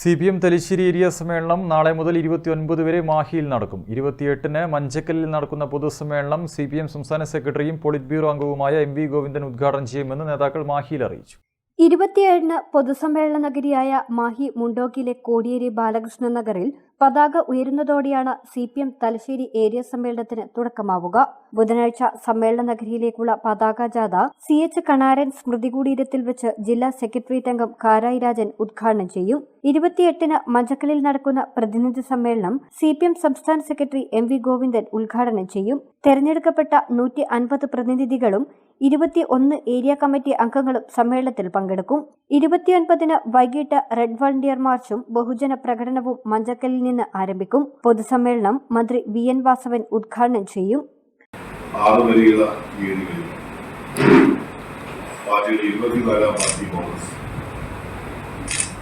C P M Thalassery area സമ്മേളനം നാളെ മുതൽ ഇരുപത്തിയൊൻപത് വരെ മാഹിയിൽ നടക്കും. ഇരുപത്തിയെട്ടിന് മഞ്ചക്കല്ലിൽ നടക്കുന്ന പൊതുസമ്മേളനം സി പി എം സംസ്ഥാന സെക്രട്ടറിയും പോളിറ്റ് ബ്യൂറോ അംഗവുമായ എം വി ഗോവിന്ദൻ ഉദ്ഘാടനം ചെയ്യുമെന്ന് നേതാക്കൾ മാഹിയിൽ അറിയിച്ചു. ഇരുപത്തിയേഴിന് പൊതുസമ്മേളന നഗരിയായ മാഹി മുണ്ടോക്കിലെ കോടിയേരി ബാലകൃഷ്ണ നഗറിൽ പതാക ഉയരുന്നതോടെയാണ് C P M Thalassery area സമ്മേളനത്തിന് തുടക്കമാവുക. ബുധനാഴ്ച സമ്മേളന നഗരിയിലേക്കുള്ള പതാക ജാഥ സി എച്ച് കണാരൻ സ്മൃതി കുടീരത്തിൽ വെച്ച് ജില്ലാ സെക്രട്ടേറിയറ്റ് അംഗം കാരായി രാജൻ ഉദ്ഘാടനം ചെയ്യും. ഇരുപത്തിയെട്ടിന് മഞ്ചക്കലിൽ നടക്കുന്ന പ്രതിനിധി സമ്മേളനം സി പി എം സംസ്ഥാന സെക്രട്ടറി എം വി ഗോവിന്ദൻ ഉദ്ഘാടനം ചെയ്യും. തെരഞ്ഞെടുക്കപ്പെട്ട നൂറ്റി അൻപത് പ്രതിനിധികളും ഇരുപത്തി ഒന്ന് ഏരിയ കമ്മിറ്റി അംഗങ്ങളും സമ്മേളനത്തിൽ പങ്കെടുക്കും. ഇരുപത്തിയൊൻപതിന് വൈകിട്ട് റെഡ് വളണ്ടിയർ മാർച്ചും ബഹുജന പ്രകടനവും മഞ്ചക്കലിൽ നിന്ന് ആരംഭിക്കും. പൊതുസമ്മേളനം മന്ത്രി വി എൻ വാസവൻ ഉദ്ഘാടനം ചെയ്യും.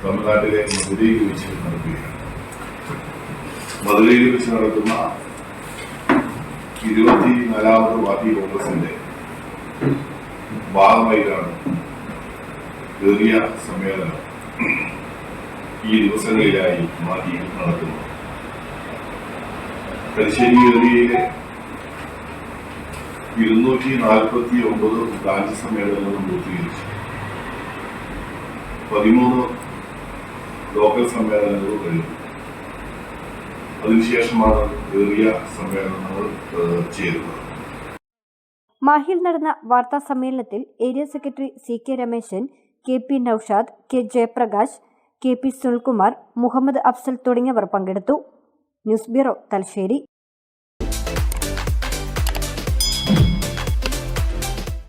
തമിഴ്നാട്ടിലെ മധുരയിൽ വെച്ച് നടക്കുകയാണ്. മധുരയിൽ വെച്ച് പാർട്ടി കോൺഗ്രസിന്റെ ഭാഗമായിട്ടാണ് ചെറിയ സമ്മേളനം ഈ ദിവസങ്ങളിലായി മാറ്റിയിൽ നടക്കുന്നു. തലശ്ശേരി ഏരിയയിലെ ഇരുന്നൂറ്റി നാൽപ്പത്തി ഒമ്പത് ബ്രാഞ്ച് സമ്മേളനങ്ങളും പൂർത്തീകരിച്ചു. പതിമൂന്ന് ലോക്കൽ സമ്മേളനങ്ങൾ കഴിഞ്ഞു. അതിനുശേഷമാണ് ഏറിയ സമ്മേളനങ്ങൾ ചേരുന്നത്. മാഹിയിൽ നടന്ന വാർത്താ സമ്മേളനത്തിൽ area secretary C K Rameshan K P Naushad K Jayaprakash K P Sunilkumar Muhammad Afsal തുടങ്ങിയവർ പങ്കെടുത്തു. News bureau Thalassery.